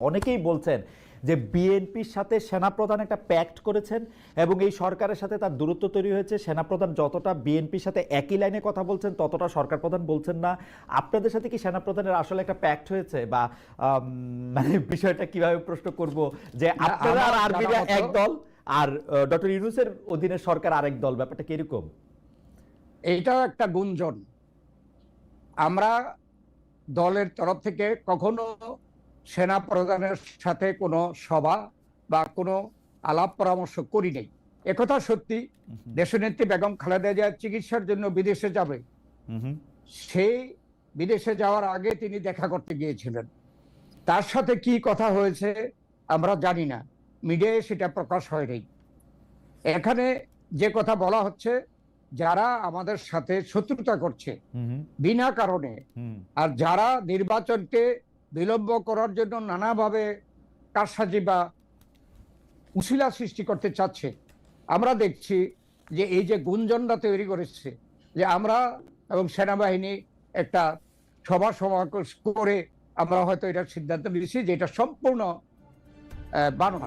অনেকেই বলছেন যে বিএনপির সাথে সেনাপ্রধান একটা প্যাক্ট করেছেন এবং এই সরকারের সাথে তার দূরত্ব তৈরি হয়েছে। সেনাপ্রধান যতটা বিএনপির সাথে একই লাইনে কথা বলছেন ততটা সরকার প্রধান বলছেন না। আপনাদের সাথে কি সেনাপ্রধানের আসলে একটা প্যাক্ট হয়েছে? বা মানে বিষয়টা কীভাবে প্রশ্ন করব? যে আপনারা আর আর্মিরা এক দল আর ডক্টর ইউনুসের অধীনে সরকার আরেক দল ব্যাপারটা কীরকম এইটাও একটা গুঞ্জন। আমরা দলের তরফ থেকে কখনো সেনা প্রধানের সাথে কোনো সভা বা কোনো আলাপ পরামর্শ করি নাই। একথা সত্যি দেশনেত্রী বেগম খালেদা জিয়া চিকিৎসার জন্য বিদেশে যাবে। সেই বিদেশে যাওয়ার আগে তিনি দেখা করতে গিয়েছিলেন। তার সাথে কি কথা হয়েছে আমরা জানি না। মিডিয়ায় সেটা প্রকাশ হয়নি এখানে যে কথা বলা হচ্ছে যারা আমাদের সাথে শত্রুতা করছে বিনা কারণে আর যারা নির্বাচনকে বিলম্ব করার জন্য নানাভাবে কারসাজি বা উশিলা সৃষ্টি করতে চাচ্ছে। আমরা দেখছি যে এই যে গুঞ্জনটা তৈরি করেছে, যে আমরা এবং সেনাবাহিনী একটা সভা সমাবেশ করে আমরা হয়তো এটা সিদ্ধান্ত নিয়েছি যে এটা সম্পূর্ণ বানানো